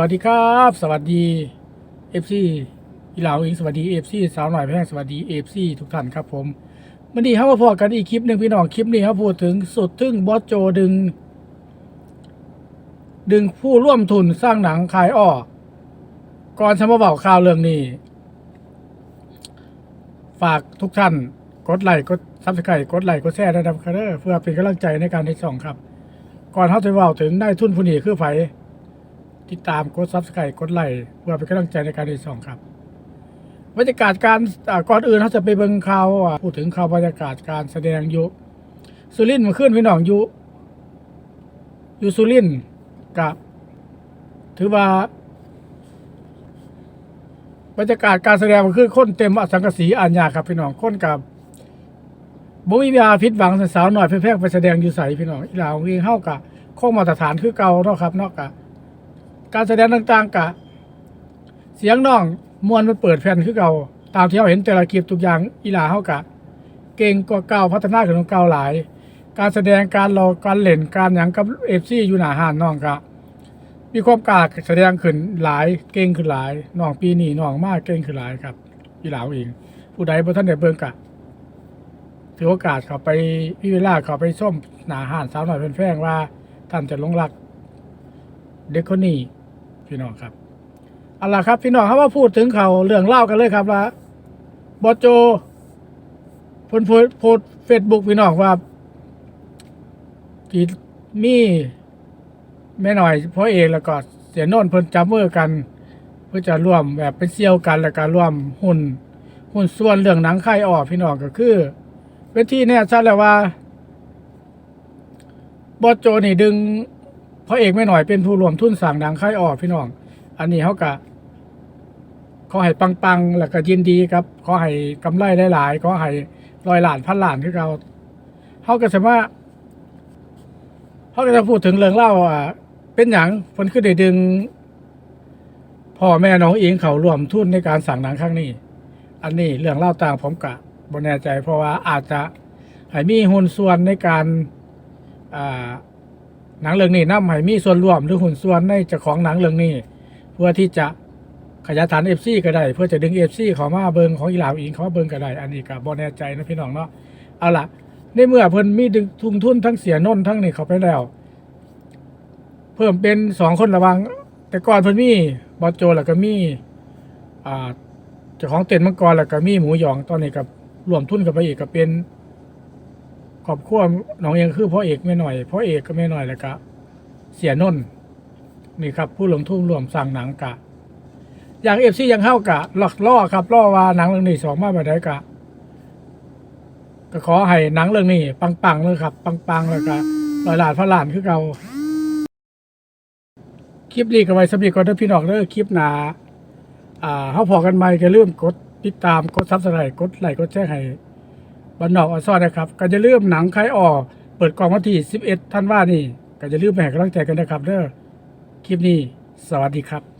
วัสดีครับ สวัสดีเอฟซีอีหลาอิงสวัสดีเอฟซีสาวหน่อยแพงสวัสดีเอฟซีทุกท่านครับผมวันนี้ครับมาพอกันอีกคลิปหนึ่งพี่น้องคลิปนี้ครับพูดถึงสุดทึ่งบอสโจดึง ดึงผู้ร่วมทุนสร้างหนังขายอ้อก่อนจะมาบอกข่าวเรื่องนี้ ฝากทุกท่านกดไลค์กดซับสไครต์กดไลค์กดแชร์นะครับเพื่อเป็นกำลังใจในการที่ส่องครับ ก่อนเขาจะเว่าถึงได้ทุนผู้นี้คือไผ ติดตามกดซับสไครต์กดไลค์เพื่อเป็นกำลังใจในการที่สองครับบรรยากาศการก่อนอื่นเขาจะไปเบิ่งข่าวพูดถึงข่าวบรรยากาศการแสดงยุสุรินทร์เมาขึ้นพี่น้องยุยู่สุรินกับ ถือว่า บรรยากาศการแสดงมันคือคนเต็มอสังกะสีอัญญาครับพี่น้องคนกับบุญญาพิษหวังสาวหน่อยเพื่อไปแสดงอยู่ใสพี่น้องอีหลาวเองเข้ากับคงมาตรฐานคือเก่าเนาะครับเนาะกะ การแสดงต่างๆกะ เสียงน้องมวนมันเปิดแผ่นคือเก่าตามที่เราเห็นแต่ละคลิปทุกอย่างอีหลาเฮากะ เก่งกว่าเก่าพัฒนาขึ้นกว่าเก่าหลาย การแสดงการรอการเล่นการหยังกับเอฟซีอยู่หน้าห้านน้องกะมีความกล้าแสดงขึ้นหลายเก่งขึ้นหลายน้องปีนี้น้องมากเก่งขึ้นหลายครับอีหลาเองผู้ใดบ่ทันได้เบิ่งกะถือโอกาสเขาไปพี่เวลาเขาไปส้มหนาห้านสาวหน่อยเพิ่นแพงว่าท่านจะลงรักเด็กคนนี้ พี่น้องครับเอาล่ะครับพี่น้องเขามาพูดถึงเขาเรื่องเล่ากันเลยครับว่าบอโจพนโพสเฟซบุ๊กพี่น้องว่าที่มีแม่หน่อยพ่อเอกแล้วก็เสียนนท์เพิ่นจับมือกัน เพื่อจะร่วมแบบเป็นเซี่ยวกันแล้วก็ร่วมหุ้นหุ้นส่วนเรื่องหนังค่ออกพี่น้องก็คือเป็นที่แน่ชัดแล้วว่าบอโจนี่ดึง พระเอกไม่หน่อยเป็นผู้รวมทุนสั่งดังค่ายออกพี่น้อง อันนี้เขากะขอให้ปังๆแล้วก็ยินดีครับขอให้กำไรได้หลายขอให้ร้อยหลานพันหลานที่เราเขาก็จะว่าเขาก็จะพูดถึงเรื่องเล่าอะเป็นอย่างคนคือได้ดึงพ่อแม่น้องเองเขารวมทุนในการสั่งหนังครั้งนี้ อันนี้เรื่องเล่าต่างผมกะบนแน่ใจ เพราะว่าอาจจะให้มีหุ้นส่วนในการอ่า หนังเรื่องนี้นำให้มีส่วนร่วมหรือหุ้นส่วนในเจ้าของหนังเรื่องนี้ เพื่อที่จะขยายฐานเอฟซีก็ได้ เพื่อจะดึงเอฟซีเขามาเบิงของอีหลาวอิงเขามาเบิงก็ได้ อันนี้ก็บ,บ่แน่ใจนะพี่น้องเนาะเอาล่ะในเมื่อเพิ่นมีดึงทุนทุนทั้งเสียนนทั้งนี่เขาไปแล้ว เพิ่มเป็นสองคนระวัง แต่ก่อนเพิ่นมีบอโจแล้วก็มีอ่าเจ้าของเต็นท์มังกรแล้วก็มีหมูหยองตอนนี้กับรวมทุนกับไปอีกก็เป็น ครอบครัวน้องเองคือพ่อเอกไม่หน่อยพ่อเอกก็ไม่หน่อยแล้วก็เสียนนนี่ครับ ผู้ลงทุนรวมสั่งหนังกะ อย่างเอฟซียังเข้ากะ หลอกล่อครับล่อว่าหนังเรื่องนี้สองมาแบบไหนกะ ก็ขอให้หนังเรื่องนี้ ปังๆเลยครับ ปังๆแล้วก็ร้อยล้านพันล้านคือเก่าคลิปนี้ก็ไว้สำหรับก่อนเด้อพี่น้องเด้อคลิปหนาอ่าเฮาพอกันใหม่ก็ลืมกดติดตามกดซับสไครต์กดไลค์กดแชร์ให้ บันนอกออซอนะครับก็จะเริ่มหนังคลายออกเปิดกองวันที่ 11 ท่านว่านี่ก็จะลืมไปให้กำลังใจกันนะครับเด้อคลิปนี้ สวัสดีครับ